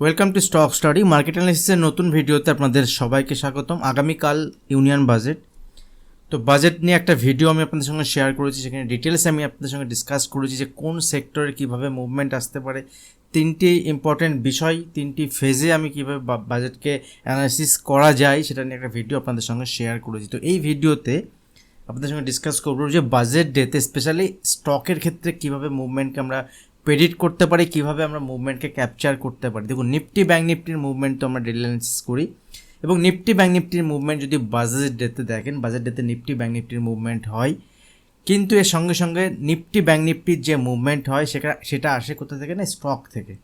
Welcome to stock study market অ্যানালিসিসের নতুন ভিডিওতে আপনাদের সবাইকে স্বাগতম। আগামীকাল ইউনিয়ন বাজেট তো বাজেট নিয়ে একটা ভিডিও আমি আপনাদের সঙ্গে শেয়ার করেছি, সেখানে ডিটেলস আমি আপনাদের সঙ্গে ডিসকাস করেছি যে কোন সেক্টরে কীভাবে মুভমেন্ট আসতে পারে। তিনটি ইম্পর্টেন্ট বিষয়, তিনটি ফেজে আমি কীভাবে বাজেটকে অ্যানালিসিস করা যায়, সেটা নিয়ে একটা ভিডিও আপনাদের সঙ্গে শেয়ার করেছি। তো এই ভিডিওতে আপনাদের সঙ্গে ডিসকাস করব যে বাজেট ডেতে স্পেশালি স্টকের ক্ষেত্রে কীভাবে মুভমেন্টকে আমরা প্রেডিক্ট করতে পারি, কীভাবে আমরা মুভমেন্টকে ক্যাপচার করতে পারি। দেখুন নিফটি ব্যাঙ্ক নিফটির মুভমেন্ট তো আমরা ডেলি করি। এবং নিফটি ব্যাঙ্ক নিফটির মুভমেন্ট যদি বাজেট ডেতে দেখেন বাজেট ডেতে নিফটি ব্যাঙ্ক নিফটির মুভমেন্ট হয়। কিন্তু এর সঙ্গে সঙ্গে নিফটি ব্যাঙ্ক নিফটির যে মুভমেন্ট হয়, সেটা সেটা আসে কোথা থেকে না? স্টক থেকে।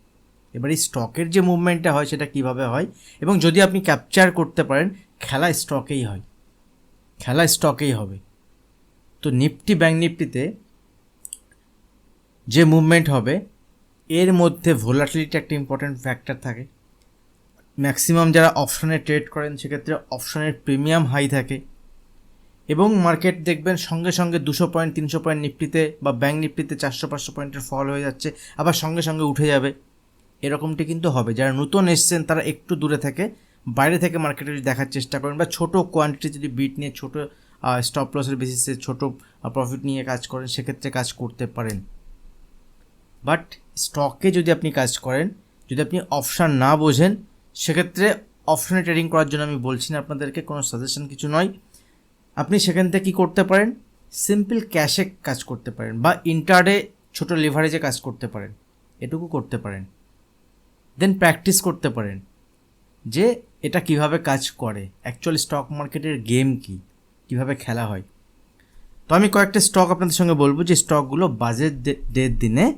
এবার এই স্টকের যে মুভমেন্টটা হয়, সেটা কীভাবে হয়? এবং যদি আপনি ক্যাপচার করতে পারেন, খেলা স্টকেই হয়। খেলা স্টকেই হবে। তো নিফটি ব্যাঙ্ক নিফটিতে যে মুভমেন্ট হবে, এর মধ্যে ভোলাটিলিটি একটা ইম্পর্ট্যান্ট ফ্যাক্টর থাকে। ম্যাক্সিমাম যারা অপশনে ট্রেড করেন, সেক্ষেত্রে অপশনের প্রিমিয়াম হাই থাকে। এবং মার্কেট দেখবেন সঙ্গে সঙ্গে দুশো পয়েন্ট তিনশো পয়েন্ট নিফটিতে বা ব্যাঙ্ক নিফটিতে চারশো, পাঁচশো পয়েন্টের ফল হয়ে যাচ্ছে, আবার সঙ্গে সঙ্গে উঠে যাবে। এরকমটি কিন্তু হবে। যারা নতুন এসছেন, তারা একটু দূরে থেকে, বাইরে থেকে মার্কেটে দেখার চেষ্টা করেন বা ছোটো কোয়ান্টিটি যদি বিট নিয়ে ছোটো স্টপ লসের বেসিসে ছোটো প্রফিট নিয়ে কাজ করেন, সেক্ষেত্রে কাজ করতে পারেন। বাট স্টকে যদি আপনি কাজ করেন, যদি আপনি অপশান না বোঝেন, সেক্ষেত্রে অপশনে ট্রেডিং করার জন্য আমি বলছি না, আপনাদেরকে কোনো সাজেশন কিছু নয়। আপনি সেখান থেকে কী করতে পারেন? সিম্পল ক্যাশে কাজ করতে পারেন বা ইন্টারডে ছোটো লিভারেজে কাজ করতে পারেন। এটুকু করতে পারেন। দেন প্র্যাকটিস করতে পারেন যে এটা কীভাবে কাজ করে। অ্যাকচুয়ালি স্টক মার্কেটের গেম কি? কীভাবে খেলা হয়? তো আমি কয়েকটা স্টক আপনাদের সঙ্গে বলব যে স্টকগুলো বাজেট ডের দিনে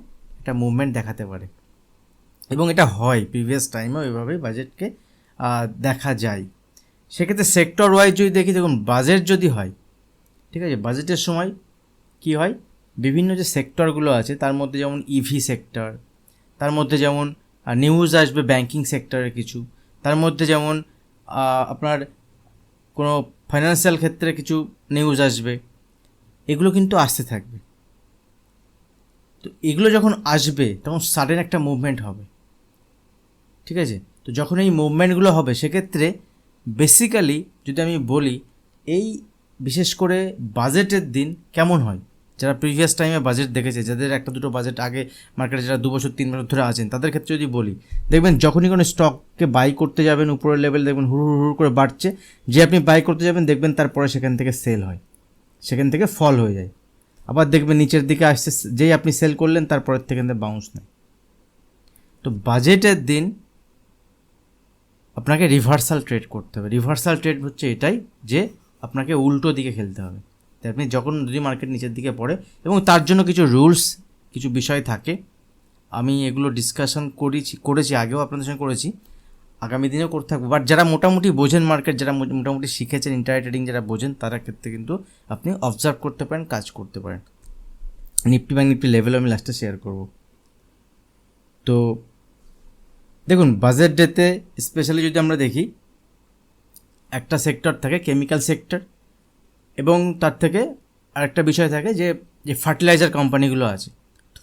একটা মুভমেন্ট দেখাতে পারে। এবং এটা হয় প্রিভিয়াস টাইমেও এভাবেই বাজেটকে দেখা যায়। সেক্ষেত্রে সেক্টর ওয়াইজ যদি দেখি, দেখুন বাজেট যদি হয়, ঠিক আছে বাজেটের সময় কি হয়? বিভিন্ন যে সেক্টরগুলো আছে, তার মধ্যে যেমন ইভি সেক্টর তার মধ্যে যেমন নিউজ আসবে ব্যাংকিং সেক্টরের কিছু, তার মধ্যে যেমন আপনার কোনো ফাইন্যান্সিয়াল ক্ষেত্রে কিছু নিউজ আসবে, এগুলো কিন্তু আসতে থাকবে। তো এগুলো যখন আসবে, তখন সাডেন একটা মুভমেন্ট হবে। ঠিক আছে? তো যখন এই মুভমেন্টগুলো হবে, সেক্ষেত্রে বেসিক্যালি যদি আমি বলি, এই বিশেষ করে বাজেটের দিন কেমন হয়? যারা প্রিভিয়াস টাইমে বাজেট দেখেছে, যাদের একটা দুটো বাজেট আগে মার্কেটে যারা দু বছর, তিন বছর ধরে আছেন, তাদের ক্ষেত্রে যদি বলি, দেখবেন যখনই কোনো স্টককে বাই করতে যাবেন, উপরের লেভেল দেখবেন হুড় হুড় করে বাড়ছে, যে আপনি বাই করতে যাবেন, দেখবেন তারপরে সেখান থেকে সেল হয়। সেখান থেকে ফল হয়ে যায়। আবার দেখবেন নিচের দিকে আসছে, যেই আপনি সেল করলেন তারপরের থেকে কিন্তু বাউন্স নেয় তো বাজেটের দিন আপনাকে রিভার্সাল ট্রেড করতে হবে। রিভার্সাল ট্রেড হচ্ছে এটাই যে আপনাকে উল্টো দিকে খেলতে হবে। তাই আপনি যখন যদি মার্কেট নিচের দিকে পড়ে, এবং তার জন্য কিছু রুলস কিছু বিষয় থাকে, আমি এগুলো ডিসকাশন করেছি করেছি, আগেও আপনাদের সঙ্গে করেছি আগামী দিনেও করতে থাকব। বাট যারা মোটামুটি বোঝেন মার্কেট যারা মোটামুটি শিখেছেন ইন্টার ট্রেডিং যারা বোঝেন, তারা ক্ষেত্রে কিন্তু আপনি অবজার্ভ করতে পারেন, কাজ করতে পারেন। নিফটি ব্যাঙ্ক নিফটি লেভেল আমি লাস্টে শেয়ার করব। তো দেখুন বাজেট ডেতে স্পেশালি যদি আমরা দেখি, একটা সেক্টর থাকে কেমিক্যাল সেক্টর এবং তার থেকে আরেকটা বিষয় থাকে যে যে ফার্টিলাইজার কোম্পানিগুলো আছে।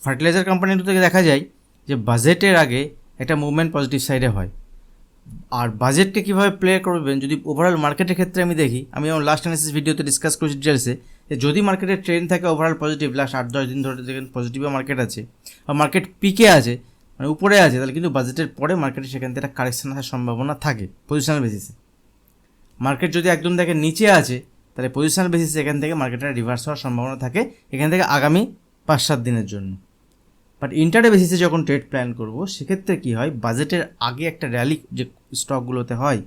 ফার্টিলাইজার কোম্পানিগুলো থেকে দেখা যায় যে বাজেটের আগে একটা মুভমেন্ট পজিটিভ সাইডে হয়। আর বাজেটকে কীভাবে প্লে করবেন, যদি ওভারঅল মার্কেটের ক্ষেত্রে আমি দেখি, আমি আমার লাস্ট অ্যানালিসিস ভিডিওতে ডিসকাস করেছি ডিটেলসে যে যদি মার্কেটের ট্রেন্ড থাকে ওভারঅল পজিটিভ লাস্ট আট, দশ দিন ধরে দেখেন পজিটিভও মার্কেট আছে, বা মার্কেট পিকে আছে মানে উপরে আছে, তাহলে কিন্তু বাজেটের পরে মার্কেটে সেখান থেকে একটা কারেকশন আসার সম্ভাবনা থাকে পজিশনাল বেসিসে মার্কেট যদি একদম দেখে নিচে আছে, তাহলে পজিশনাল বেসিসে এখান থেকে মার্কেটের রিভার্স হওয়ার সম্ভাবনা থাকে, এখান থেকে আগামী পাঁচ, সাত দিনের জন্য। বাট ইন্টারে বেসিসে যখন ট্রেড প্ল্যান করব, সেক্ষেত্রে কী হয়? বাজেটের আগে একটা র্যালি যে স্টকগুলোতে হয়,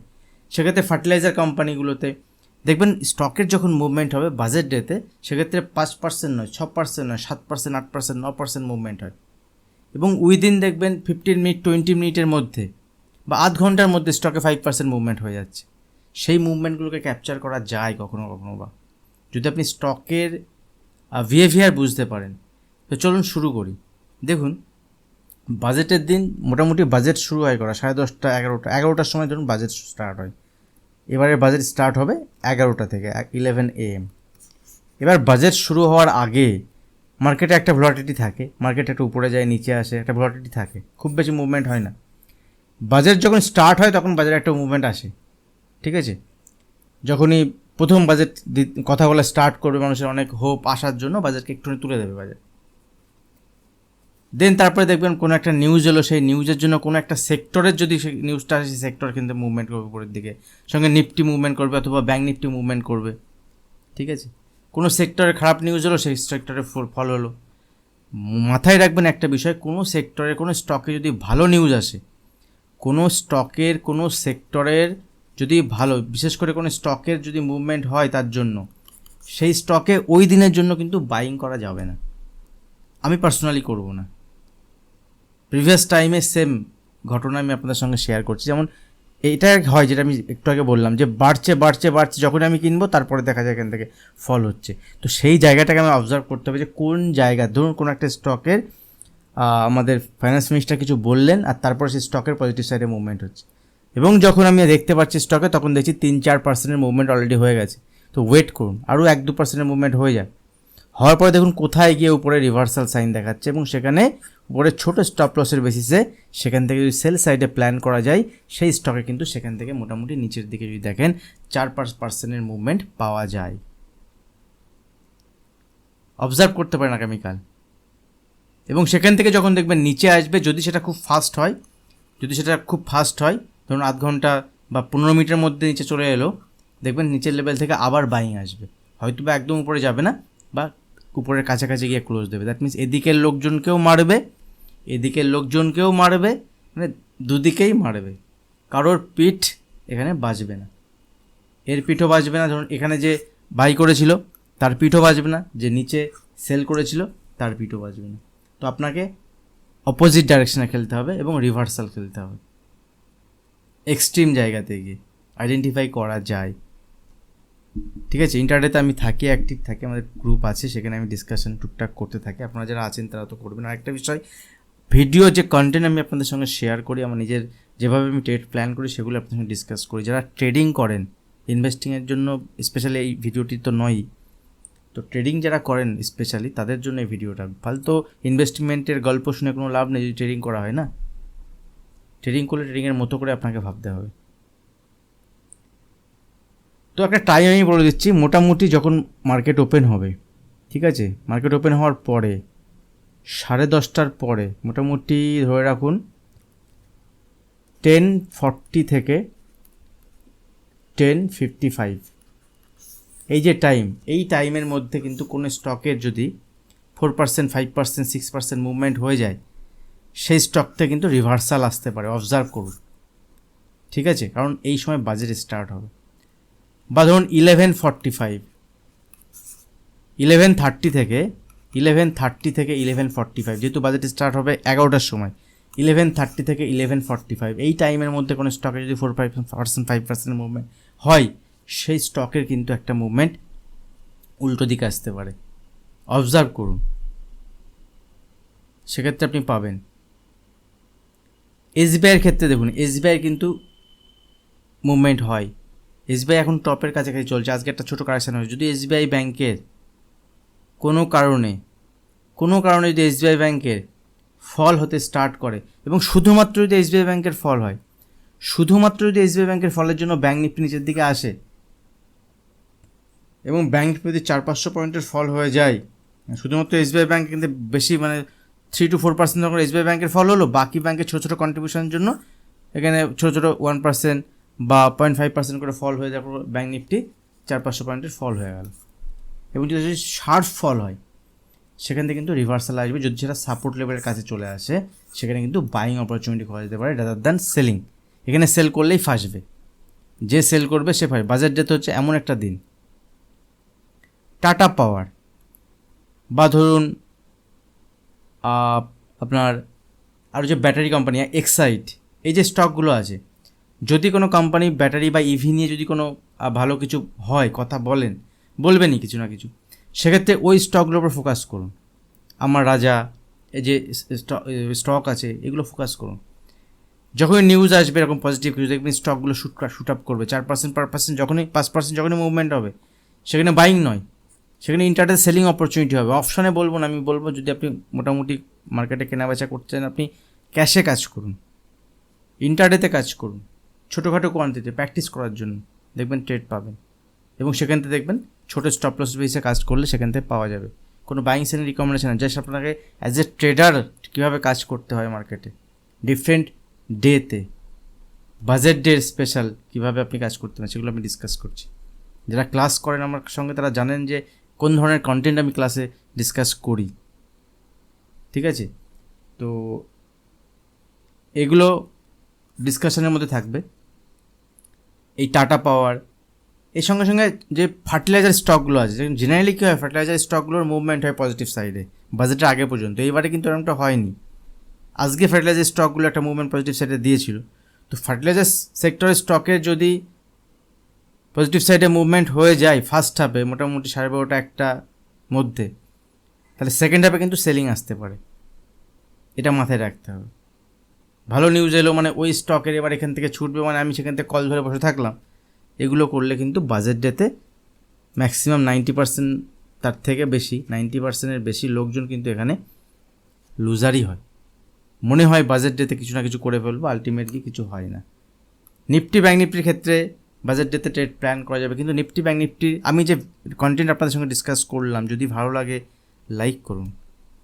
সেক্ষেত্রে ফার্টিলাইজার কোম্পানিগুলোতে দেখবেন স্টকের যখন মুভমেন্ট হবে বাজেট ডেতে সেক্ষেত্রে পাঁচ পার্সেন্ট নয় ছ পার্সেন্ট নয়, সাত পার্সেন্ট আট পার্সেন্ট ন পার্সেন্ট মুভমেন্ট হয়। এবং উইদিন দেখবেন ফিফটিন মিনিট টোয়েন্টি মিনিটের মধ্যে বা আধ ঘণ্টার মধ্যে স্টকে ফাইভ পার্সেন্ট মুভমেন্ট হয়ে যাচ্ছে। সেই মুভমেন্টগুলোকে ক্যাপচার করা যায় কখনো কখনো বা। যদি আপনি স্টকের বিহেভিয়ার বুঝতে পারেন, তো চলুন শুরু করি। দেখুন বাজেটের দিন মোটামুটি বাজেট শুরু হয় করা সাড়ে দশটা, এগারোটা। এগারোটার সময় ধরুন বাজেট স্টার্ট হয়। এবারে বাজেট স্টার্ট হবে এগারোটা থেকে ইলেভেন এ এম এবার বাজেট শুরু হওয়ার আগে মার্কেটে একটা ভ্লটিটি থাকে। মার্কেট একটু উপরে যায়, নিচে আসে, একটা ভ্লটিটি থাকে। খুব বেশি মুভমেন্ট হয় না। বাজেট যখন স্টার্ট হয়, তখন বাজারে একটা মুভমেন্ট আসে। ঠিক আছে? যখনই প্রথম বাজেট কথা বলা স্টার্ট করবে মানুষের অনেক হোপ আসার জন্য বাজারকে একটুখানি তুলে দেবে বাজার দেন তারপরে দেখবেন কোনো একটা নিউজ এলো, সেই নিউজের জন্য কোনো একটা সেক্টরের যদি সেই নিউজটা আসে, সেই সেক্টর কিন্তু মুভমেন্ট করবে উপরের দিকে। সঙ্গে নিফটি মুভমেন্ট করবে অথবা ব্যাঙ্ক নিফটি মুভমেন্ট করবে। ঠিক আছে? কোনো সেক্টরে খারাপ নিউজ হলো সেই সেক্টরে ফল হলো। মাথায় রাখবেন একটা বিষয়, কোনো সেক্টরে কোনো স্টকে যদি ভালো নিউজ আসে, কোনো স্টকের কোনো সেক্টরের যদি ভালো, বিশেষ করে কোনো স্টকের যদি মুভমেন্ট হয় তার জন্য, সেই স্টকে ওই দিনের জন্য কিন্তু বাইং করা যাবে না। আমি পার্সোনালি করব না। প্রিভিয়াস টাইমে সেম ঘটনা আমি আপনাদের সঙ্গে শেয়ার করছি। যেমন এইটা হয় যেটা আমি একটু আগে বললাম যে বাড়ছে বাড়ছে বাড়ছে যখন আমি কিনবো, তারপরে দেখা যায় এখান থেকে ফল হচ্ছে। তো সেই জায়গাটাকে আমি অবজার্ভ করতে হবে যে কোন জায়গা, ধরুন কোনো একটা স্টকের আমাদের ফাইন্যান্স মিনিস্টার কিছু বললেন আর তারপরে সেই স্টকের পজিটিভ সাইডে মুভমেন্ট হচ্ছে। এবং যখন আমি দেখতে পাচ্ছি স্টকে তখন দেখছি তিন চার পার্সেন্টের মুভমেন্ট অলরেডি হয়ে গেছে। তো ওয়েট করুন, আরও এক দু পার্সেন্টের মুভমেন্ট হয়ে যায় হওয়ার পরে দেখুন কোথায় গিয়ে উপরে রিভার্সাল সাইন দেখাচ্ছে এবং সেখানে উপরে ছোটো স্টপ লসের বেসিসে সেখান থেকে যদি সেল সাইডে প্ল্যান করা যায়, সেই স্টকে কিন্তু সেখান থেকে মোটামুটি নিচের দিকে যদি দেখেন, চার পাঁচ পার্সেন্টের মুভমেন্ট পাওয়া যায়। অবজার্ভ করতে পারেন আগামীকাল। এবং সেখান থেকে যখন দেখবেন নিচে আসবে, যদি সেটা খুব ফাস্ট হয়, যদি সেটা খুব ফাস্ট হয়, ধরুন আধ ঘণ্টা বা পনেরো মিনিটের মধ্যে নিচে চলে এলো, দেখবেন নিচের লেভেল থেকে আবার বাইং আসবে। হয়তো বা একদম উপরে যাবে না বা উপরের কাছাকাছি গিয়ে ক্লোজ দেবে। দ্যাট মিনস এদিকের লোকজনকেও মারবে, এদিকের লোকজনকেও মারবে মানে দুদিকেই মারবে। কারোর পিঠ এখানে বাজবে না। এর পিঠও বাজবে না, ধরুন এখানে যে বাই করেছিল, তার পিঠও বাজবে না, যে নিচে সেল করেছিল, তার পিঠও বাজবে না। তো আপনাকে অপোজিট ডাইরেকশনে খেলতে হবে এবং রিভার্সাল খেলতে হবে। এক্সট্রিম জায়গাতে গিয়ে। আইডেন্টিফাই করা যায়। ঠিক আছে ইন্টারনেটে আমি থাকি অ্যাক্টিভ থাকি, আমাদের গ্রুপ আছে, সেখানে আমি ডিসকাশন টুকটাক করতে থাকি। আপনারা যারা আছেন তারা তো করবেন। আর একটা বিষয় ভিডিও যে কন্টেন্ট আমি আপনাদের সঙ্গে শেয়ার করি, আমার নিজের যেভাবে আমি ট্রেড প্ল্যান করি, সেগুলো আপনাদের সঙ্গে ডিসকাস করি। যারা ট্রেডিং করেন ইনভেস্টিংয়ের জন্য স্পেশালি এই ভিডিওটি তো নয়ই, তো ট্রেডিং যারা করেন স্পেশালি তাদের জন্য এই ভিডিওটা ফালতু ইনভেস্টমেন্টের গল্প শুনে কোনো লাভ নেই, যদি ট্রেডিং করা হয় না। ট্রেডিং করলে ট্রেডিংয়ের মতো করে আপনাকে ভাবতে হবে। তো একটা টাইম আমি বলে দিচ্ছি, মোটামুটি যখন মার্কেট ওপেন হবে, ঠিক আছে? মার্কেট ওপেন হওয়ার পরে, সাড়ে দশটার পরে, মোটামুটি ধরে রাখুন টেন ফর্টি থেকে টেন ফিফটি ফাইভ এই যে টাইম এই টাইমের মধ্যে কিন্তু কোনো স্টকের যদি four percent five percent six percent movement হয়ে যায়, সেই স্টকতে কিন্তু রিভার্সাল আসতে পারে অবজার্ভ করুন। ঠিক আছে? কারণ এই সময় বাজেট স্টার্ট হবে। বা ধরুন eleven forty five eleven thirty থেকে ইলেভেন থার্টি থেকে ইলেভেন ফর্টি ফাইভ যেহেতু বাজেট স্টার্ট হবে এগারোটার সময় ইলেভেন থার্টি থেকে ইলেভেন ফর্টি ফাইভ এই টাইমের মধ্যে কোনো স্টকে যদি four five percent five percent movement হয়, সেই স্টকের কিন্তু একটা মুভমেন্ট উল্টো দিকে আসতে পারে। অবজার্ভ করুন। সেক্ষেত্রে আপনি পাবেন। এসবিআইয়ের ক্ষেত্রে দেখুন এসবিআই কিন্তু মুভমেন্ট হয়। এসবিআই এখন টপের কাছাকাছি চলছে। আজকে একটা ছোটো কারেকশান হয়েছে। যদি এসবিআই ব্যাংকের কোনো কারণে কোনো কারণে যদি এসবিআই ব্যাংকের ফল হতে স্টার্ট করে এবং শুধুমাত্র যদি এসবিআই ব্যাংকের ফল হয়, শুধুমাত্র যদি এসবিআই ব্যাংকের ফলের জন্য ব্যাংক নিফটি নিচের দিকে আসে এবং ব্যাংক যদি চার পাঁচশো পয়েন্টের ফল হয়ে যায়, শুধুমাত্র এসবিআই ব্যাংক কিন্তু বেশি মানে থ্রি টু ফোর পার্সেন্ট যখন এসবিআই ব্যাংকের ফল হলো, বাকি ব্যাংকের ছোটো ছোটো কন্ট্রিবিউশনের জন্য এখানে ছোটো ছোটো ওয়ান পার্সেন্ট বা পয়েন্ট ফাইভ পার্সেন্ট করে ফল হয়ে যাওয়ার ব্যাংক নিফটি চার পাঁচশো পয়েন্টের ফল হয়ে গেল। এবং যদি শার্প ফল হয়, সেখান থেকে কিন্তু রিভার্সাল আসবে। যদি সেটা সাপোর্ট লেভেলের কাছে চলে আসে, সেখানে কিন্তু বাইং অপরচুনিটি করা যেতে পারে রাদার দ্যান সেলিং এখানে সেল করলেই ফাঁসবে। যে সেল করবে, সে ফাঁসবে। বাজার যেতে হচ্ছে এমন একটা দিন। টাটা পাওয়ার বা ধরুন আপনার আরও যে ব্যাটারি কোম্পানি এক্সাইট এই যে স্টকগুলো আছে যদি কোনো কোম্পানি ব্যাটারি বা ইভি নিয়ে যদি কোনো ভালো কিছু হয়, কথা বলেন, বলবেনই কিছু না কিছু, সেক্ষেত্রে ওই স্টকগুলোর উপর ফোকাস করুন। আমার রাজা, এই যে স্টক আছে, এগুলো ফোকাস করুন। যখনই নিউজ আসবে, এরকম পজিটিভ কিছু, দেখবেন স্টকগুলো শুট শুট আপ করবে, চার পার্সেন্ট পার পার্সেন্ট যখনই, পাঁচ পার্সেন্ট যখনই মুভমেন্ট হবে, সেখানে বাইং নয়, সেখানে ইন্টারনেট সেলিং অপরচুনিটি হবে। অপশানে বলব না, আমি বলব যদি আপনি মোটামুটি মার্কেটে কেনাবেচা চান আপনি ক্যাশে কাজ করুন। ইন্টারডেতে কাজ করুন। ছোটোখাটো কোয়ান্টিতে প্র্যাকটিস করার জন্য দেখবেন ট্রেড পাবেন। এবং সেখান থেকে দেখবেন ছোটো স্টপ লস বেসে কাজ করলে সেখান থেকে পাওয়া যাবে। কোনো বাইং সেলের রিকমেন্ডেশন জাস্ট আপনাকে অ্যাজ এ ট্রেডার কীভাবে কাজ করতে হয় মার্কেটে ডিফারেন্ট ডেতে বাজেট ডে স্পেশাল কীভাবে আপনি কাজ করতে পারেন সেগুলো আমি ডিসকাস করছি। যারা ক্লাস করেন আমার সঙ্গে তারা জানেন যে কোন ধরনের কন্টেন্ট আমি ক্লাসে ডিসকাস করি। ঠিক আছে? তো এগুলো ডিসকাশনের মধ্যে থাকবে। এই টাটা পাওয়ার এর সঙ্গে সঙ্গে যে ফার্টিলাইজার স্টকগুলো আছে জেনারেলি কী হয় ফার্টিলাইজার স্টকগুলোর মুভমেন্ট হয় পজিটিভ সাইডে বাজেটের আগে পর্যন্ত, এইবারে কিন্তু এরকমটা হয়নি। আজকে ফার্টিলাইজার স্টকগুলো একটা মুভমেন্ট পজিটিভ সাইডে দিয়েছিল, তো ফার্টিলাইজার সেক্টরের স্টকের যদি পজিটিভ সাইডে মুভমেন্ট হয়ে যায় ফার্স্ট হাফে মোটামুটি সাড়ে বারোটা একটা মধ্যে, তাহলে সেকেন্ড হাফে কিন্তু সেলিং আসতে পারে। এটা মাথায় রাখতে হবে। ভালো নিউজ এলো মানে ওই স্টকের এবার এখান থেকে ছুটবে মানে আমি সেখান থেকে কল ধরে বসে থাকলাম। এগুলো করলে কিন্তু বাজেট ডেতে ম্যাক্সিমাম নাইনটি পার্সেন্ট তার থেকে বেশি নাইনটি পার্সেন্টের বেশি লোকজন কিন্তু এখানে লুজারই হয়। মনে হয় বাজেট ডেতে কিছু না কিছু করে ফেলব আলটিমেটলি কিছু হয় না। নিফটি ব্যাঙ্ক নিফটির ক্ষেত্রে বাজেট ডেতে ট্রেড প্ল্যান করা যাবে, কিন্তু নিফটি ব্যাঙ্ক নিফটি আমি যে কন্টেন্ট আপনাদের সঙ্গে ডিসকাস করলাম, যদি ভালো লাগে লাইক করুন।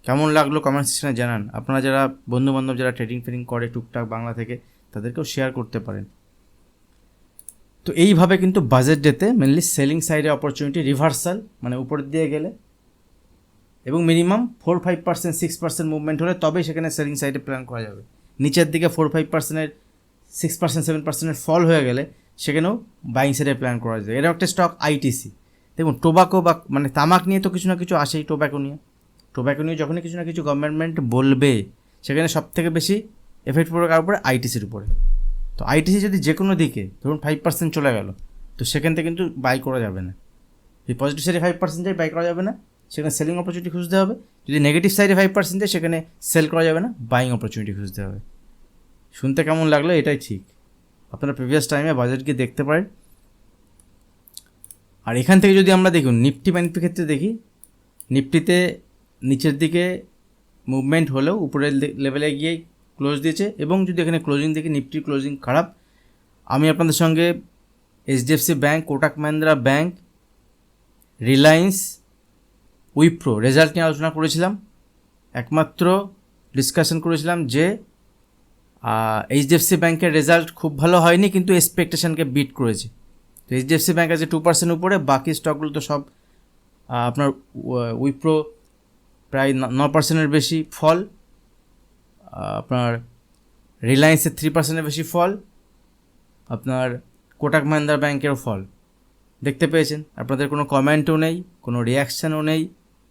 কেমন লাগল কমেন্ট সেকশনে জানান। আপনারা যারা বন্ধুবান্ধব যারা ট্রেডিং ফ্রেডিং করে টুকটাক বাংলা থেকে, তাদেরকেও শেয়ার করতে পারেন। তো এইভাবে কিন্তু বাজেট ডেতে মেনলি সেলিং সাইডে অপরচুনিটি রিভার্সাল মানে উপরের দিয়ে গেলে, এবং minimum four five percent six percent movement হলে তবেই সেখানে সেলিং সাইডে প্ল্যান করা যাবে। নিচের দিকে ফোর ফাইভ পার্সেন্টের সিক্স পার্সেন্ট সেভেন পার্সেন্টের ফল হয়ে গেলে সেখানেও বাইং সাইডে প্ল্যান করা যায় এরকম একটা স্টক আইটিসি দেখুন টোবাকো বা মানে তামাক নিয়ে তো কিছু না কিছু আসেই টোব্যাকো নিয়ে। টোব্যাকো নিয়ে যখনই কিছু না কিছু গভর্নমেন্ট বলবে, সেখানে সব থেকে বেশি এফেক্ট পড়বে কার উপরে? আইটিসির উপরে। তো আইটিসি যদি যে কোনো দিকে, ধরুন ফাইভ পার্সেন্ট চলে গেল, তো সেখান থেকে কিন্তু বাই করা যাবে না। যদি পজিটিভ সাইডে ফাইভ পার্সেন্ট যায় বাই করা যাবে না। সেখানে সেলিং অপরচুনিটি খুঁজতে হবে। যদি নেগেটিভ সাইডে ফাইভ পার্সেন্ট যায়, সেখানে সেল করা যাবে না বাইং অপরচুনিটি খুঁজতে হবে। শুনতে কেমন লাগল? এটাই ঠিক। আপনারা প্রিভিয়াস টাইমে বাজেট গিয়ে দেখতে পারেন। আর এখান থেকে যদি আমরা দেখুন নিফটি ব্যাংকের ক্ষেত্রে দেখি নিফটিতে নিচের দিকে মুভমেন্ট হলেও উপরের লেভেলে গিয়ে ক্লোজ দিয়েছে এবং যদি এখানে ক্লোজিং দেখি নিফটি ক্লোজিং খারাপ। আমি আপনাদের সঙ্গে HDFC bank Kotak Mahindra bank Reliance Wipro result নিয়ে আলোচনা করেছিলাম। একমাত্র ডিসকাশন করেছিলাম যে এইচডিএফসি ব্যাংকের রেজাল্ট খুব ভালো হয়নি, কিন্তু এক্সপেকটেশনকে বিট করেছে। তো এইচডিএফসি ব্যাঙ্ক আছে টু পার্সেন্ট উপরে, বাকি স্টকগুলো তো সব আপনার উইপ্রো প্রায় ন পার্সেন্টের বেশি ফল আপনার রিলায়েন্সের থ্রি পার্সেন্টের বেশি ফল, আপনার কোটাক মাহিন্দ্রা ব্যাংকেরও ফল। দেখতে পেয়েছেন? আপনাদের কোনো কমেন্টও নেই, কোনো রিয়াকশানও নেই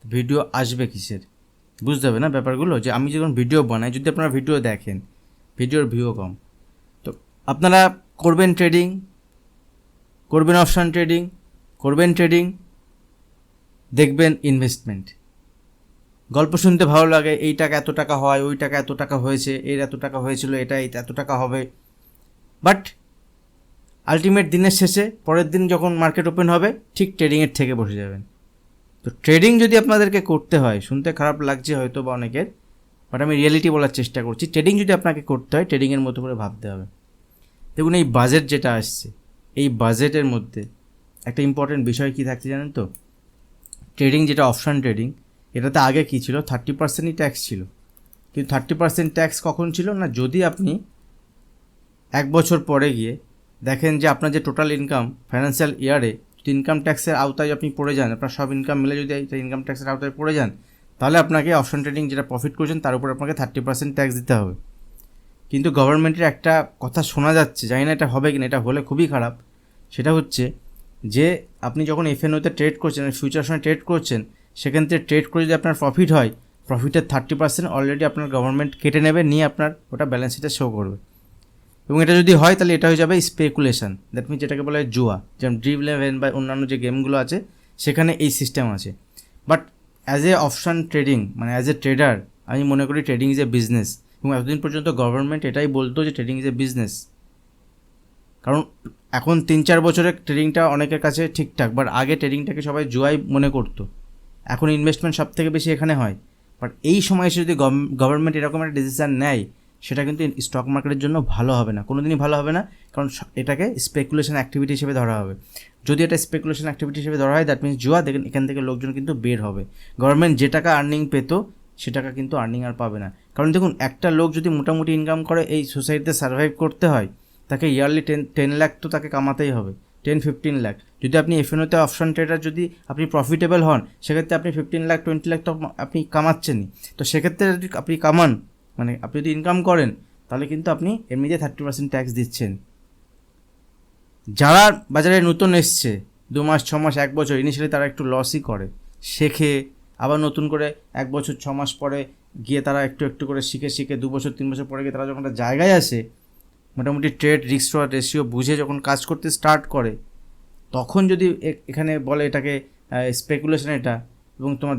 ভিডিও আসবে কিসের? বুঝতে হবে না ব্যাপারগুলো? যে আমি যখন ভিডিও বানাই, যদি আপনারা ভিডিও দেখেন ভিডিওর ভিউ কম। তো আপনারা করবেন ট্রেডিং করবেন অপশান ট্রেডিং করবেন ট্রেডিং দেখবেন ইনভেস্টমেন্ট গল্প শুনতে ভালো লাগে, এই টাকা এত টাকা হয়, ওই টাকা এত টাকা হয়েছে, এর এত টাকা হয়েছিল, এটা এত টাকা হবে। বাট আলটিমেট দিনের শেষে, পরের দিন যখন মার্কেট ওপেন হবে, ঠিক ট্রেডিংয়ের থেকে বসে যাবেন। তো ট্রেডিং যদি আপনাদেরকে করতে হয়, শুনতে খারাপ লাগছে হয়তো বা অনেকের বাট আমি রিয়েলিটি বলার চেষ্টা করছি ট্রেডিং যদি আপনাকে করতে হয় ট্রেডিংয়ের মতো করে ভাবতে হবে। দেখুন, এই বাজেট যেটা আসছে, এই বাজেটের মধ্যে একটা ইম্পর্টেন্ট বিষয় কী থাকছে জানেন তো? ট্রেডিং যেটা অপশান ট্রেডিং এটাতে আগে কী ছিল? থার্টি পার্সেন্টই ট্যাক্স ছিল। কিন্তু থার্টি পার্সেন্ট ট্যাক্স কখন ছিল না? যদি আপনি এক বছর পরে গিয়ে দেখেন যে আপনার যে টোটাল ইনকাম ফাইন্যান্সিয়াল ইয়ারে ইনকাম ট্যাক্সের আওতায় আপনি পড়ে যান, আপনার সব ইনকাম মিলে যদি ইনকাম ট্যাক্সের আওতায় পড়ে যান, তাহলে আপনাকে অপশন ট্রেডিং যেটা প্রফিট করছেন, তার উপর আপনাকে থার্টি পার্সেন্ট ট্যাক্স দিতে হবে। কিন্তু গভর্নমেন্টের একটা কথা শোনা যাচ্ছে, জানি না এটা হবে কিনা, এটা হলে খুবই খারাপ। সেটা হচ্ছে যে আপনি যখন এফএনওতে ট্রেড করছেন ফিউচার সময় ট্রেড করছেন সেখান থেকে ট্রেড করে যদি আপনার প্রফিট হয় প্রফিটের থার্টি পার্সেন্ট অলরেডি আপনার গভর্নমেন্ট কেটে নেবে, নিয়ে আপনার ওটা ব্যালেন্স শিটে শো করবে। এবং এটা যদি হয়, তাহলে এটা হয়ে যাবে স্পেকুলেশন দ্যাট মিনস যেটাকে বলা হয় জুয়া। যেমন ড্রিভ ইলেভেন বা অন্যান্য যে গেমগুলো আছে, সেখানে এই সিস্টেম আছে। But as a option trading মানে অ্যাজ এ ট্রেডার আমি মনে করি ট্রেডিং ইজ এ বিজনেস এবং এতদিন পর্যন্ত গভর্নমেন্ট এটাই বলতো যে ট্রেডিং ইজ এ বিজনেস কারণ এখন তিন চার বছরের ট্রেডিংটা অনেকের কাছে ঠিকঠাক বাট আগে ট্রেডিংটাকে সবাই জুয়াই মনে করতো। এখন ইনভেস্টমেন্ট সব থেকে বেশি এখানে হয়। বাট এই সময় এসে যদি গভর্নমেন্ট এরকম একটা ডিসিশান নেয়, সেটা কিন্তু স্টক মার্কেটের জন্য ভালো হবে না। কোনো দিনই ভালো হবে না, কারণ এটাকে স্পেকুলেশন অ্যাক্টিভিটি হিসেবে ধরা হবে। যদি এটা স্পেকুলেশন অ্যাক্টিভিটি হিসেবে ধরা হয় দ্যাট মিনস জুয়া, দেখেন এখান থেকে লোকজন কিন্তু বের হবে। গভর্নমেন্ট যে টাকা আর্নিং পেতো, সে টাকা কিন্তু আর্নিং আর পাবে না। কারণ দেখুন, একটা লোক যদি মোটামুটি ইনকাম করে, এই সোসাইটিতে সার্ভাইভ করতে হয়, তাকে ইয়ারলি টেন টেন লাখ তো তাকে কামাতেই হবে। টেন ফিফটিন লাখ যদি আপনি এফএনওতে অপশন ট্রেডার যদি আপনি প্রফিটেবল হন, সেক্ষেত্রে আপনি ফিফটিন লাখ টোয়েন্টি লাখ তো আপনি কামাচ্ছেনই। তো সেক্ষেত্রে যদি আপনি কামান মানে আপনি যদি ইনকাম করেন, তাহলে কিন্তু আপনি এমনিতে থার্টি পার্সেন্ট ট্যাক্স দিচ্ছেন। যারা বাজারে নতুন এসছে, দু মাস, ছ মাস, এক বছর ইনিশিয়ালি তারা একটু লসই করে। শেখে, আবার নতুন করে এক বছর, ছ মাস পরে গিয়ে তারা একটু একটু করে শিখে শিখে দু বছর, তিন বছর পরে গিয়ে তারা যখন একটা জায়গায় আসে, মোটামুটি ট্রেড রিস্ক রেশিও বুঝে যখন কাজ করতে স্টার্ট করে তখন যদি এখানে বলে এটাকে স্পেকুলেশন এটা, এবং তোমার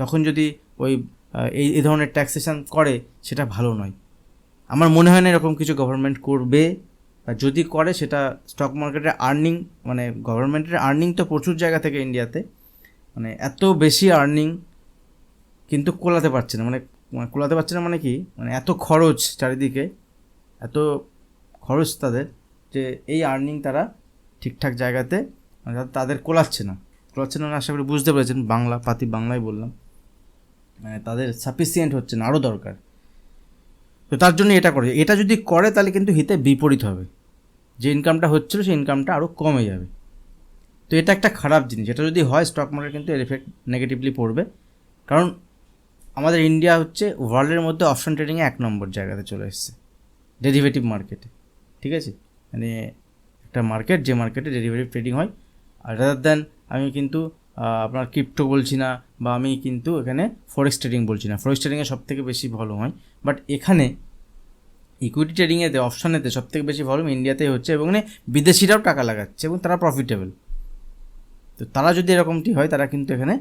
তখন যদি ওই এই এই ধরনের ট্যাক্সেশন করে, সেটা ভালো নয়। আমার মনে হয় না এরকম কিছু গভর্নমেন্ট করবে, বা যদি করে, সেটা স্টক মার্কেটের আর্নিং মানে গভর্নমেন্টের আর্নিং তো প্রচুর জায়গা থেকে ইন্ডিয়াতে মানে এত বেশি আর্নিং কিন্তু কোলাতে পারছে না। মানে মানে কোলাতে পারছে না মানে কি? মানে এত খরচ চারিদিকে, এত খরচ তাদের, যে এই আর্নিং তারা ঠিকঠাক জায়গাতে মানে তাদের কোলাচ্ছে না। কোলাচ্ছে না মানে আশা করি বুঝতে পেরেছেন, বাংলা, পাতি বাংলায় বললাম। মানে তাদের সাফিসিয়েন্ট হচ্ছে না আরও দরকার। তো তার জন্য এটা করে। এটা যদি করে, তাহলে কিন্তু হিতে বিপরীত হবে। যে ইনকামটা হচ্ছিল, সেই ইনকামটা আরও কমে যাবে। তো এটা একটা খারাপ জিনিস। এটা যদি হয় স্টক মার্কেট কিন্তু এর এফেক্ট নেগেটিভলি পড়বে। কারণ আমাদের ইন্ডিয়া হচ্ছে ওয়ার্ল্ডের মধ্যে অপশন ট্রেডিংয়ে এক নম্বর জায়গাতে চলে এসছে। ডেরিভেটিভ মার্কেটে ঠিক আছে? মানে একটা মার্কেট যে মার্কেটে ডেরিভেটিভ ট্রেডিং হয়। আর রাদার দেন আমি কিন্তু আপনার ক্রিপ্টো বলছি না, বা আমি কিন্তু এখানে ফরেক্স ট্রেডিং বলছি না। ফরেক্স ট্রেডিংয়ে সব থেকে বেশি ভালো হয়। বাট এখানে ইকুইটি ট্রেডিংয়েতে অপশানেতে সব থেকে বেশি ভলিউম ইন্ডিয়াতেই হচ্ছে এবং বিদেশিরাও টাকা লাগাচ্ছে এবং তারা প্রফিটেবল তো তারা যদি এরকমটি হয়, তারা কিন্তু এখানে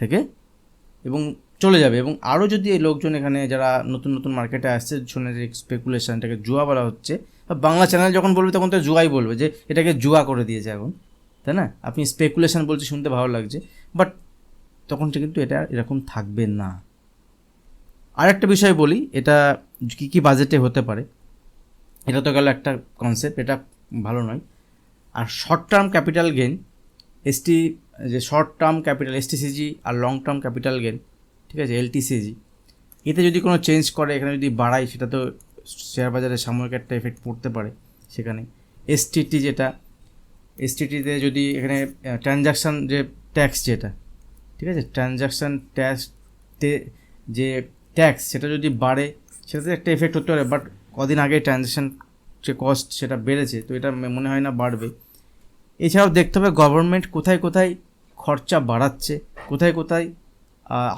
থেকে এবং চলে যাবে। এবং আরও যদি লোকজন এখানে যারা নতুন নতুন মার্কেটে আসছে শুনে যে স্পেকুলেশন এটাকে জুয়া বলা হচ্ছে বা বাংলা চ্যানেল যখন বলবে, তখন তো জুয়াই বলবে যে, এটাকে জুয়া করে দিয়েছে এখন, তাই না? আপনি স্পেকুলেশন বলছে শুনতে ভালো লাগছে বাট তখন কিন্তু এটা এরকম থাকবে না। আর একটা বিষয় বলি, এটা কী কী বাজেটে হতে পারে? এটা তো গেল একটা কনসেপ্ট এটা ভালো নয়। আর short term capital gain ST যে শর্ট টার্ম ক্যাপিটাল এসটিসিজি আর লং টার্ম ক্যাপিটাল গেন ঠিক আছে এলটিসিজি এতে যদি কোনো চেঞ্জ করে, এখানে যদি বাড়ায়, সেটা তো শেয়ার বাজারে সাময়িক একটা এফেক্ট পড়তে পারে সেখানে। এসটিটি যেটা এসটিটিতে যদি এখানে ট্রানজাকশান যে ট্যাক্স যেটা, ঠিক আছে? ট্রানজাকশান ট্যাক্সতে যে ট্যাক্স সেটা যদি বাড়ে, সেটাতে একটা এফেক্ট হতে পারে বাট কদিন আগে ট্রানজ্যাকশান যে কস্ট সেটা বেড়েছে, তো এটা মনে হয় না বাড়বে। এছাড়াও দেখতে হবে গভর্নমেন্ট কোথায় কোথায় খরচা বাড়াচ্ছে, কোথায় কোথায়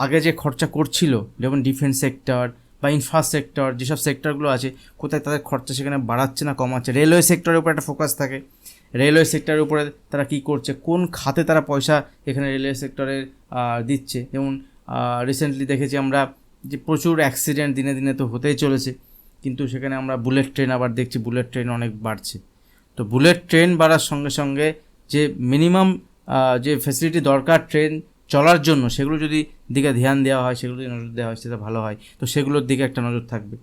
আগে যে খরচা করছিল, যেমন ডিফেন্স সেক্টর বা ইনফ্রাস্ট্রাকচার যেসব সেক্টরগুলো আছে, কোথায় তাদের খরচা সেখানে বাড়াচ্ছে না, কমাচ্ছে? রেলওয়ে সেক্টরের উপর একটা ফোকাস থাকে। রেলওয়ে সেক্টরের উপরে তারা কী করছে? কোন খাতে তারা পয়সা এখানে রেলওয়ে সেক্টরের দিচ্ছে? যেমন রিসেন্টলি দেখেছি আমরা যে প্রচুর অ্যাক্সিডেন্ট দিনে দিনে তো হতেই চলেছে। কিন্তু সেখানে আমরা বুলেট ট্রেন আবার দেখছি বুলেট ট্রেন অনেক বাড়ছে। তো বুলেট ট্রেন বাড়ার সঙ্গে সঙ্গে যে মিনিমাম যে ফেসিলিটি দরকার ট্রেন চলার জন্য, সেগুলো যদি দিকে ধ্যান দেওয়া হয় সেগুলো যদি নজর দেওয়া হয়, সেটা ভালো হয়। তো সেগুলোর দিকে একটা নজর থাকবে।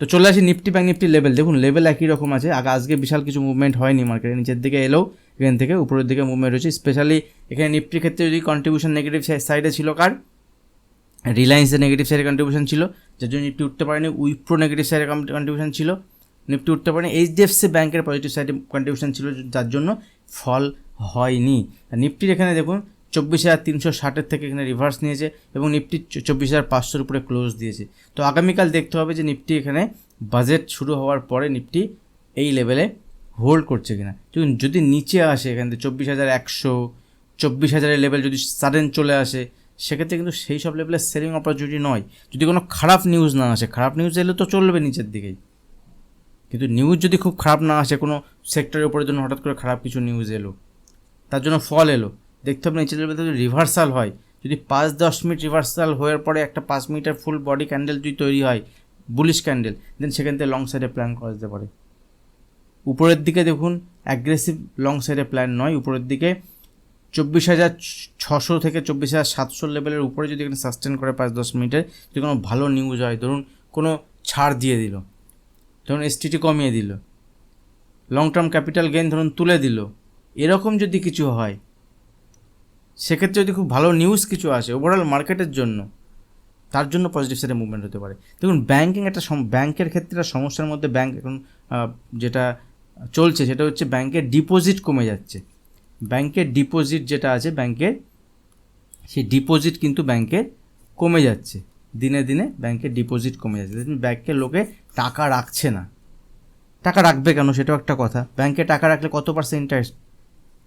তো চলে আসি নিফটি ব্যাঙ্ক নিফটি লেভেল দেখুন লেভেল একই রকম আছে। আগে, আজকে বিশাল কিছু মুভমেন্ট হয়নি মার্কেটে নিচের দিকে এলেও এখান থেকে উপরের দিকে মুভমেন্ট হয়েছে। স্পেশালি এখানে নিফটির ক্ষেত্রে যদি কন্ট্রিবিউশন নেগেটিভ সাইডে ছিল কার? রিলায়েন্সের নেগেটিভ সাইডে কন্ট্রিবিউশন ছিল। যার জন্য নিফটি উঠতে পারেনি। উইপ্রো নেগেটিভ সাইডে কন্ট্রিবিউশন ছিল। নিফটি উঠতে পারেনি। এইচডিএফসি ব্যাংকের পজিটিভ সাইডে কন্ট্রিবিউশন ছিল, যার জন্য ফল হয়নি। নিফটির এখানে দেখুন চব্বিশ হাজার তিনশো ষাটের থেকে এখানে রিভার্স নিয়েছে এবং নিফটি চব্বিশ হাজার পাঁচশোর উপরে ক্লোজ দিয়েছে। তো আগামীকাল দেখতে হবে যে নিফটি এখানে বাজেট শুরু হওয়ার পরে নিফটি এই লেভেলে হোল্ড করছে কিনা। যদি নিচে আসে এখান থেকে চব্বিশ হাজার একশো, চব্বিশ হাজারের লেভেল যদি সাডেন চলে আসে, সেক্ষেত্রে কিন্তু সেই সব লেভেলের সেলিং অপরচুনিটি নয়। যদি কোনো খারাপ নিউজ না আসে, খারাপ নিউজ এলে তো চলবে নিচের দিকেই। কিন্তু নিউজ যদি খুব খারাপ না আসে, কোনো সেক্টরের উপরে জন্য হঠাৎ করে খারাপ কিছু নিউজ এলো, তার জন্য ফল এলো দেখতে হবে নিচের লেভেলে রিভার্সাল হয়। যদি পাঁচ দশ মিনিট রিভার্সাল হওয়ার পরে একটা পাঁচ মিনিটের ফুল বডি ক্যান্ডেল যদি তৈরি হয় বুলিশ ক্যান্ডেল দেন সেখান থেকে লং সাইডে প্ল্যান করা যেতে পারে। উপরের দিকে দেখুন অ্যাগ্রেসিভ লং সাইডে প্ল্যান নয়, উপরের দিকে চব্বিশ হাজার ছশো থেকে চব্বিশ হাজার সাতশো লেভেলের উপরে যদি এখানে সাস্টেন করে পাঁচ দশ মিনিটের যদি কোনো ভালো নিউজ হয়, ধরুন কোনো ছাড় দিয়ে দিল, ধরুন এসটিটি কমিয়ে দিল লং টার্ম ক্যাপিটাল গেইন ধরুন তুলে দিল, এরকম যদি কিছু হয় সেক্ষেত্রে যদি খুব ভালো নিউজ কিছু আসে ওভারঅল মার্কেটের জন্য, তার জন্য পজিটিভ সাইডে মুভমেন্ট হতে পারে। দেখুন ব্যাঙ্কিং একটা ব্যাংকের ক্ষেত্রে একটা সমস্যার মধ্যে ব্যাংক এখন যেটা চলছে, সেটা হচ্ছে ব্যাংকের ডিপোজিট কমে যাচ্ছে। ব্যাংকের ডিপোজিট যেটা আছে ব্যাংকের সেই ডিপোজিট কিন্তু ব্যাংকে কমে যাচ্ছে। দিনে দিনে ব্যাংকের ডিপোজিট কমে যাচ্ছে। ব্যাংকের লোকে টাকা রাখছে না। টাকা রাখবে কেন? সেটাও একটা কথা। ব্যাংকে টাকা রাখলে কত পার্সেন্ট ইন্টারেস্ট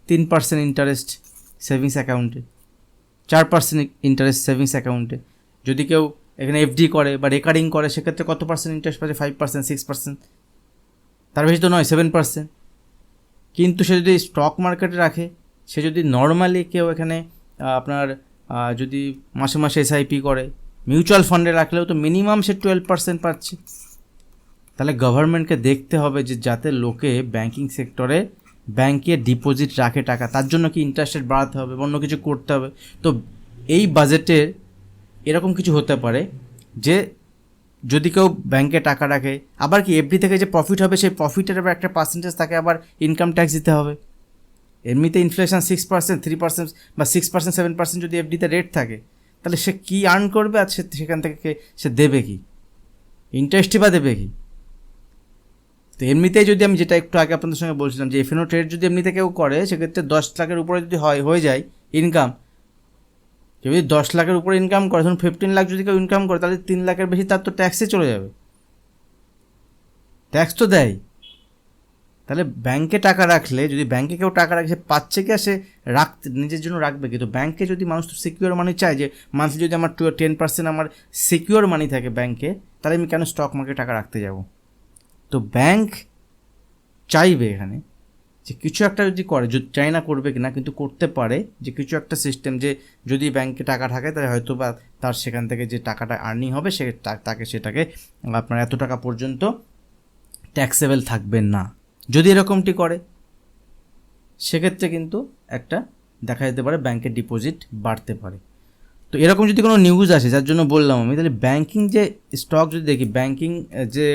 তিন পার্সেন্ট ইন্টারেস্ট সেভিংস অ্যাকাউন্টে চার পার্সেন্ট ইন্টারেস্ট সেভিংস অ্যাকাউন্টে যদি কেউ এখানে এফডি করে বা রেকারিং করে, সেক্ষেত্রে কত পার্সেন্ট ইন্টারেস্ট পাচ্ছে? ফাইভ পার্সেন্ট সিক্স পার্সেন্ট তার বেশি তো নয় সেভেন পার্সেন্ট কিন্তু সে যদি স্টক মার্কেটে রাখে, সে যদি নর্মালি কেউ এখানে আপনার যদি মাসে মাসে এসআইপি করে মিউচুয়াল ফান্ডে রাখলেও তো মিনিমাম সে টুয়েলভ পার্সেন্ট পাচ্ছে। তাহলে গভর্নমেন্টকে দেখতে হবে যে যাতে লোকে ব্যাংকিং সেক্টরে ব্যাংকে ডিপোজিট রাখে টাকা, তার জন্য কি ইন্টারেস্ট রেট বাড়াতে হবে অন্য কিছু করতে হবে? তো এই বাজেটের এরকম কিছু হতে পারে যে যদি কেউ ব্যাংকে টাকা রাখে, আবার কি এফডি থেকে যে প্রফিট হবে, সেই প্রফিটের আবার একটা পার্সেন্টেজ তাকে আবার ইনকাম ট্যাক্স দিতে হবে। এমনিতে inflation six percent three percent বা সিক্স পার্সেন্ট সেভেন পার্সেন্ট যদি এফডিতে রেট থাকে, তাহলে সে কী আর্ন করবে আর সে সেখান থেকে সে দেবে কি? ইন্টারেস্টই বা দেবে কি? তো এমনিতেই যদি আমি যেটা একটু আগে আপনাদের সঙ্গে বলছিলাম যে এফএনও ট্রেড যদি এমনিতে কেউ করে, সেক্ষেত্রে দশ লাখের উপরে যদি হয়, হয়ে যায় ইনকাম যদি দশ লাখের উপরে ইনকাম করে, ধরুন ফিফটিন লাখ যদি কেউ ইনকাম করে, তাহলে তিন লাখের বেশি তার তো ট্যাক্সে চলে যাবে। ট্যাক্স তো দেয়। তাহলে ব্যাংকে টাকা রাখলে, যদি ব্যাংকে কেউ টাকা রাখে পাচ্ছে কি সে রাখতে, নিজের জন্য রাখবে কিন্তু ব্যাংকে যদি মানুষ তো সিকিউর মানি চায়, যে মান্থলি যদি আমার টেন পার্সেন্ট আমার সিকিউর মানি থাকে ব্যাংকে তাহলে আমি কেন স্টক মার্কেটে টাকা রাখতে যাব? তো ব্যাংক চাইবে এখানে যে কিছু একটা যদি করে চাই না করবে কিনা, কিন্তু করতে পারে যে কিছু একটা সিস্টেম যে যদি ব্যাংকে টাকা থাকে, তাহলে হয়তো বা তার সেখান থেকে যে টাকাটা আর্নিং হবে, সে তাকে সেটাকে আপনার এত টাকা পর্যন্ত ট্যাক্সেবল থাকবে না। যদি এরকমটি করে, সেক্ষেত্রে কিন্তু একটা দেখা যেতে পারে ব্যাংকের ডিপোজিট বাড়তে পারে। তো এরকম যদি কোনো নিউজ আসে, যার জন্য বললাম আমি, তাহলে ব্যাংকিং যে স্টক যদি দেখি ব্যাংকিং যে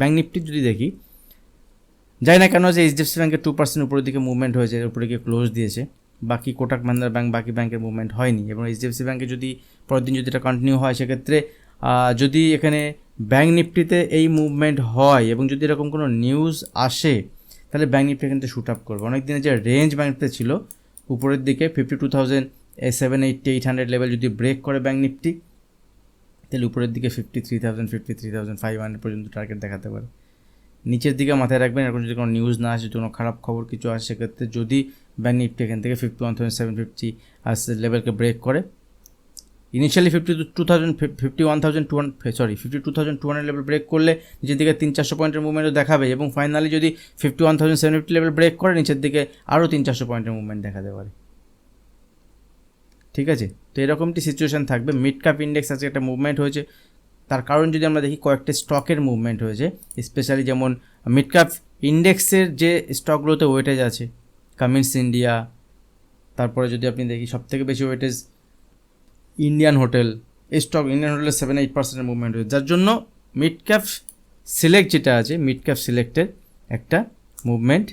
ব্যাঙ্ক নিফটি যদি দেখি যাই না কেন যে এইচডিএফসি ব্যাঙ্কের টু পার্সেন্ট উপরের দিকে মুভমেন্ট হয়েছে উপরে গিয়ে ক্লোজ দিয়েছে। বাকি কোটাক মাহিন্দ্রা ব্যাঙ্ক বাকি ব্যাংকের মুভমেন্ট হয়নি। এবং এইচডিএফসি ব্যাঙ্কে যদি পরের দিন যদি এটা কন্টিনিউ হয়, সেক্ষেত্রে যদি এখানে ব্যাঙ্ক নিফটিতে এই মুভমেন্ট হয় এবং যদি এরকম কোনো নিউজ আসে, তাহলে ব্যাঙ্ক নিফটি এখান থেকে শ্যুট আপ করবে। অনেক দিনে যে রেঞ্জ নিফটিতে ছিল, উপরের দিকে fifty two thousand seven eighty eight hundred level যদি ব্রেক করে ব্যাংক নিফটি তাহলে উপরের দিকে fifty three thousand fifty three thousand five hundred পর্যন্ত টার্গেট দেখাতে পারে। নিচের দিকে মাথায় রাখবেন এরকম যদি কোনো নিউজ না আসে, কোনো খারাপ খবর কিছু আসে, সেক্ষেত্রে যদি ব্যাংক নিফটি এখান থেকে fifty one thousand seven fifty লেভেলকে break করে initially fifty two thousand fifty one thousand two sorry fifty two thousand two hundred level break করলে নিচের দিকে তিন, চারশো পয়েন্টের মুভমেন্টও দেখাবে এবং ফাইনালি যদি fifty one thousand seven fifty level break করে, নিচের দিকে আরও তিন, চারশো পয়েন্টের মুভমেন্ট দেখাতে পারে। ঠিক আছে? তো এরকমটি সিচুয়েশান থাকবে। মিড কাপ ইন্ডেক্স আজকে একটা মুভমেন্ট হয়েছে। তার কারণ যদি আমরা দেখি, কয়েকটা স্টকের মুভমেন্ট হয়েছে। স্পেশালি যেমন মিড ক্যাপ ইন্ডেক্সের যে স্টকগুলোতে ওয়েটেজ আছে কামিন্স ইন্ডিয়া তারপরে যদি আপনি দেখি, সবথেকে বেশি ওয়েটেজ ইন্ডিয়ান হোটেল এই স্টক ইন্ডিয়ান হোটেলের সেভেন এইট পার্সেন্টের মুভমেন্ট হয়েছে। যার জন্য মিড ক্যাপ সিলেক্ট যেটা আছে মিড ক্যাপ সিলেক্টের একটা মুভমেন্ট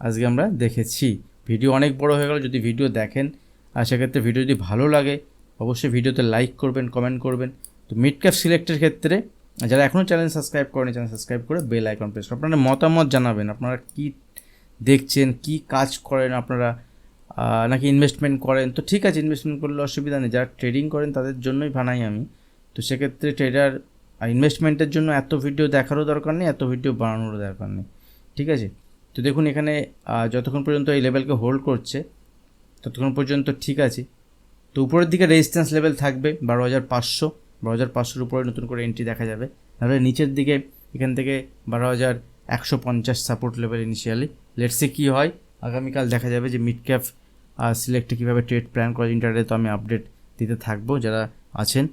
আজকে আমরা দেখেছি। ভিডিও অনেক বড় হয়ে গেল। যদি ভিডিও দেখেন আর সেক্ষেত্রে ভিডিও যদি ভালো লাগে, অবশ্যই ভিডিওতে লাইক করবেন কমেন্ট করবেন। তো মিড ক্যাপ সিলেক্টের ক্ষেত্রে, যারা এখনও চ্যানেল সাবস্ক্রাইব করেনি চ্যানেল সাবস্ক্রাইব করে বেল আইকন প্রেস। আপনারা মতামত জানাবেন, আপনারা কি দেখছেন, কি কাজ করেন আপনারা নাকি ইনভেস্টমেন্ট করেন। তো ঠিক আছে ইনভেস্টমেন্ট করলে অসুবিধা নেই, যারা ট্রেডিং করেন তাদের জন্যই বানাই আমি। তো সেক্ষেত্রে ট্রেডার ইনভেস্টমেন্টের জন্য এত ভিডিও দেখারও দরকার নেই, এত ভিডিও বানানোরও দরকার নেই। ঠিক আছে? তো দেখুন এখানে যতক্ষণ পর্যন্ত এই লেভেলকে হোল্ড করছে ততক্ষণ পর্যন্ত ঠিক আছে। তো উপরের দিকে রেজিস্ট্যান্স লেভেল থাকবে বারো হাজার পাঁচশো। বারো হাজার পাঁচশোর উপরে নতুন করে এন্ট্রি দেখা যাবে। তাহলে নিচের দিকে, এখান থেকে বারো হাজার একশো পঞ্চাশ সাপোর্ট লেভেল ইনিশিয়ালি লেটসে কী হয়। আগামীকাল দেখা যাবে যে মিড ক্যাপ সিলেক্টে কীভাবে ট্রেড প্ল্যান করে। ইন্টারনেটে তো আমি আপডেট দিতে থাকব, যারা আছেন।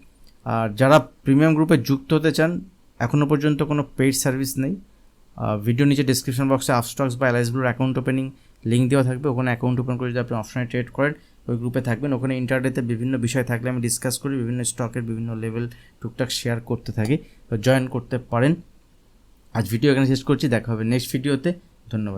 আর যারা প্রিমিয়াম গ্রুপে যুক্ত হতে চান এখনও পর্যন্ত কোনো পেইড সার্ভিস নেই। ভিডিও নিচে ডিসক্রিপশন বক্সে আপস্টক্স বা এলআইসগুলোর অ্যাকাউন্ট ওপেনিং লিঙ্ক দেওয়া থাকবে, ওখানে অ্যাকাউন্ট ওপেন করে যদি আপনি অপশনে ট্রেড করেন, ওই গ্রুপে থাকবেন। ওখানে ইন্টারনেটে বিভিন্ন বিষয় থাকলে আমি ডিসকাস করি, বিভিন্ন স্টকের বিভিন্ন লেভেল টুকটাক শেয়ার করতে থাকি তো জয়েন করতে পারেন। আজ ভিডিও এখানে শেষ করছি, দেখা হবে নেক্সট ভিডিওতে ধন্যবাদ।